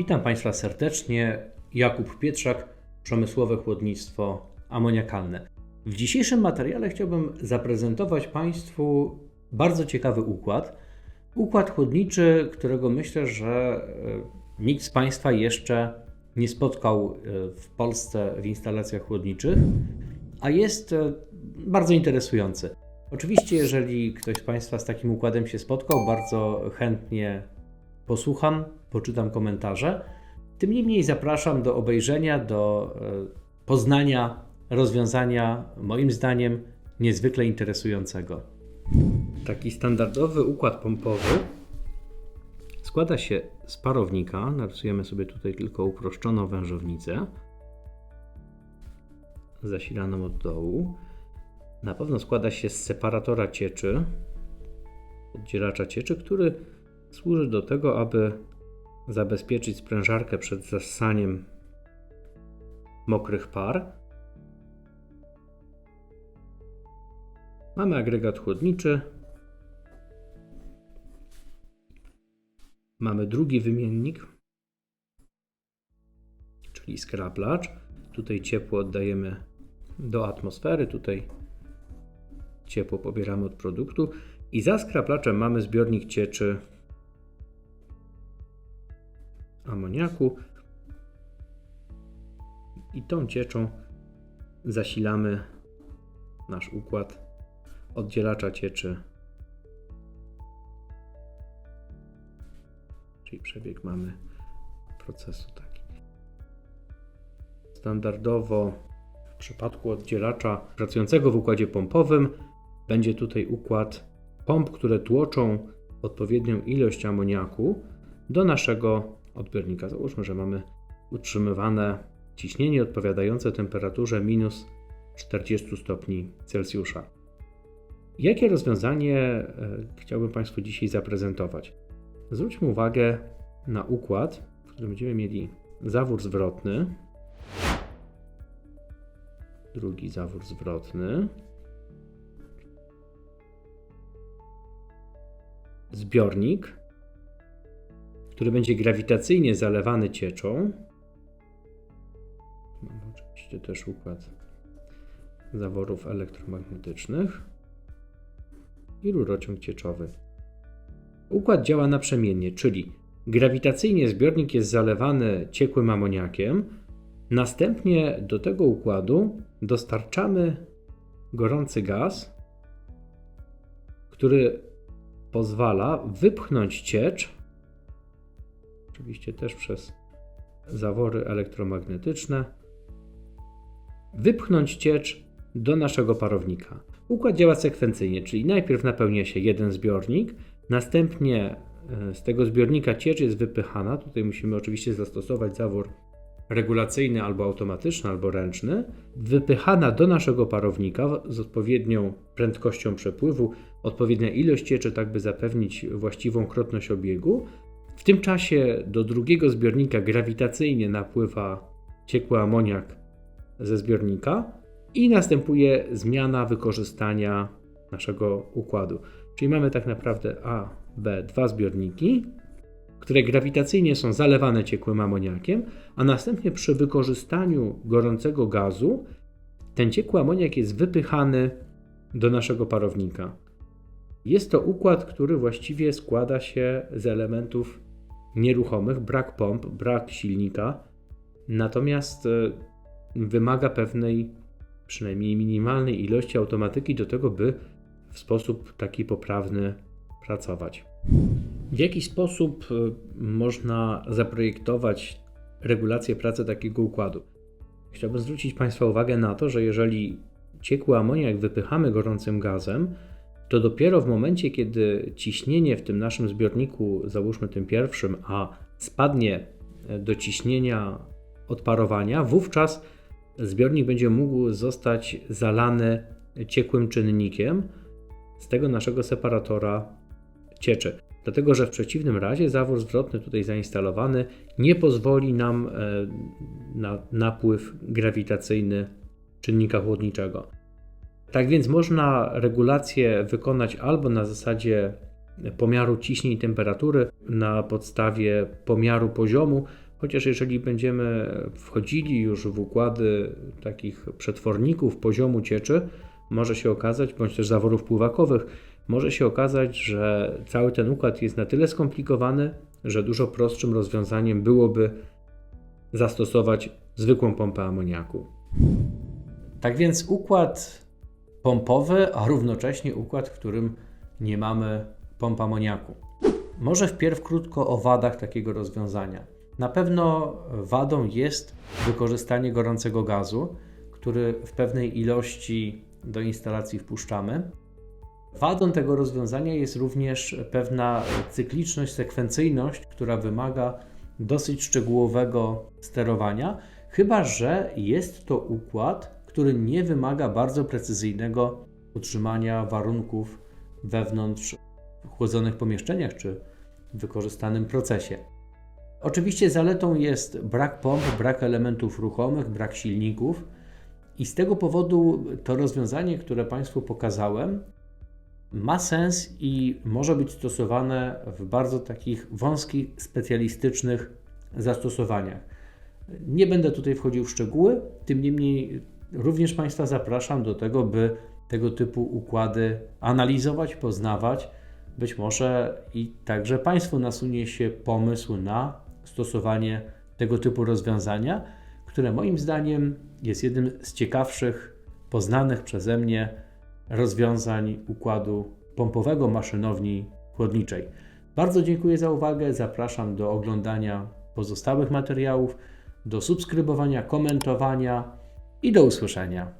Witam Państwa serdecznie. Jakub Pietrzak, Przemysłowe Chłodnictwo Amoniakalne. W dzisiejszym materiale chciałbym zaprezentować Państwu bardzo ciekawy układ. Układ chłodniczy, którego myślę, że e, nikt z Państwa jeszcze nie spotkał e, w Polsce w instalacjach chłodniczych, a jest e, bardzo interesujący. Oczywiście, jeżeli ktoś z Państwa z takim układem się spotkał, bardzo chętnie posłucham, poczytam komentarze. Tym niemniej zapraszam do obejrzenia, do e, poznania rozwiązania, moim zdaniem, niezwykle interesującego. Taki standardowy układ pompowy składa się z parownika. Narysujemy sobie tutaj tylko uproszczoną wężownicę, zasilaną od dołu. Na pewno składa się z separatora cieczy, oddzielacza cieczy, który służy do tego, aby zabezpieczyć sprężarkę przed zassaniem mokrych par. Mamy agregat chłodniczy. Mamy drugi wymiennik, czyli skraplacz. Tutaj ciepło oddajemy do atmosfery, tutaj ciepło pobieramy od produktu. I za skraplaczem mamy zbiornik cieczy amoniaku i tą cieczą zasilamy nasz układ oddzielacza cieczy. Czyli przebieg mamy procesu taki. Standardowo w przypadku oddzielacza pracującego w układzie pompowym będzie tutaj układ pomp, które tłoczą odpowiednią ilość amoniaku do naszego odbiornika. Załóżmy, że mamy utrzymywane ciśnienie odpowiadające temperaturze minus 40 stopni Celsjusza. Jakie rozwiązanie e, chciałbym Państwu dzisiaj zaprezentować? Zwróćmy uwagę na układ, w którym będziemy mieli zawór zwrotny, drugi zawór zwrotny, zbiornik, który będzie grawitacyjnie zalewany cieczą. Mamy oczywiście też układ zaworów elektromagnetycznych i rurociąg cieczowy. Układ działa naprzemiennie, czyli grawitacyjnie zbiornik jest zalewany ciekłym amoniakiem, następnie do tego układu dostarczamy gorący gaz, który pozwala wypchnąć ciecz oczywiście też przez zawory elektromagnetyczne, wypchnąć ciecz do naszego parownika. Układ działa sekwencyjnie, czyli najpierw napełnia się jeden zbiornik, następnie e, z tego zbiornika ciecz jest wypychana. Tutaj musimy oczywiście zastosować zawór regulacyjny albo automatyczny, albo ręczny, wypychana do naszego parownika z odpowiednią prędkością przepływu, odpowiednia ilość cieczy, tak by zapewnić właściwą krotność obiegu, w tym czasie do drugiego zbiornika grawitacyjnie napływa ciekły amoniak ze zbiornika i następuje zmiana wykorzystania naszego układu. Czyli mamy tak naprawdę A, B, dwa zbiorniki, które grawitacyjnie są zalewane ciekłym amoniakiem, a następnie przy wykorzystaniu gorącego gazu ten ciekły amoniak jest wypychany do naszego parownika. Jest to układ, który właściwie składa się z elementów nieruchomych, brak pomp, brak silnika, natomiast e, wymaga pewnej, przynajmniej minimalnej ilości automatyki do tego, by w sposób taki poprawny pracować. W jaki sposób e, można zaprojektować regulację pracy takiego układu? Chciałbym zwrócić Państwa uwagę na to, że jeżeli ciekły amoniak wypychamy gorącym gazem, to dopiero w momencie, kiedy ciśnienie w tym naszym zbiorniku, załóżmy tym pierwszym, a spadnie e, do ciśnienia odparowania, wówczas zbiornik będzie mógł zostać zalany ciekłym czynnikiem z tego naszego separatora cieczy. Dlatego, że w przeciwnym razie zawór zwrotny tutaj zainstalowany nie pozwoli nam e, na napływ grawitacyjny czynnika chłodniczego. Tak więc można regulację wykonać albo na zasadzie pomiaru ciśnień i temperatury na podstawie pomiaru poziomu, Chociaż jeżeli będziemy wchodzili już w układy takich przetworników poziomu cieczy, może się okazać, bądź też zaworów pływakowych, może się okazać, że cały ten układ jest na tyle skomplikowany, że dużo prostszym rozwiązaniem byłoby zastosować zwykłą pompę amoniaku. Tak więc układ pompowy, a równocześnie układ, w którym nie mamy pomp amoniaku. Może wpierw krótko o wadach takiego rozwiązania. Na pewno wadą jest wykorzystanie gorącego gazu, który w pewnej ilości do instalacji wpuszczamy. Wadą tego rozwiązania jest również pewna cykliczność, sekwencyjność, która wymaga dosyć szczegółowego sterowania, chyba że jest to układ, który nie wymaga bardzo precyzyjnego utrzymania warunków wewnątrz chłodzonych pomieszczeniach czy wykorzystanym procesie. Oczywiście zaletą jest brak pomp, brak elementów ruchomych, brak silników i z tego powodu to rozwiązanie, które Państwu pokazałem, ma sens i może być stosowane w bardzo takich wąskich, specjalistycznych zastosowaniach. Nie będę tutaj wchodził w szczegóły, tym niemniej również Państwa zapraszam do tego, by tego typu układy analizować, poznawać. Być może i także Państwu nasunie się pomysł na stosowanie tego typu rozwiązania, które moim zdaniem jest jednym z ciekawszych, poznanych przeze mnie rozwiązań układu pompowego maszynowni chłodniczej. Bardzo dziękuję za uwagę. Zapraszam do oglądania pozostałych materiałów, do subskrybowania, komentowania i do usłyszenia.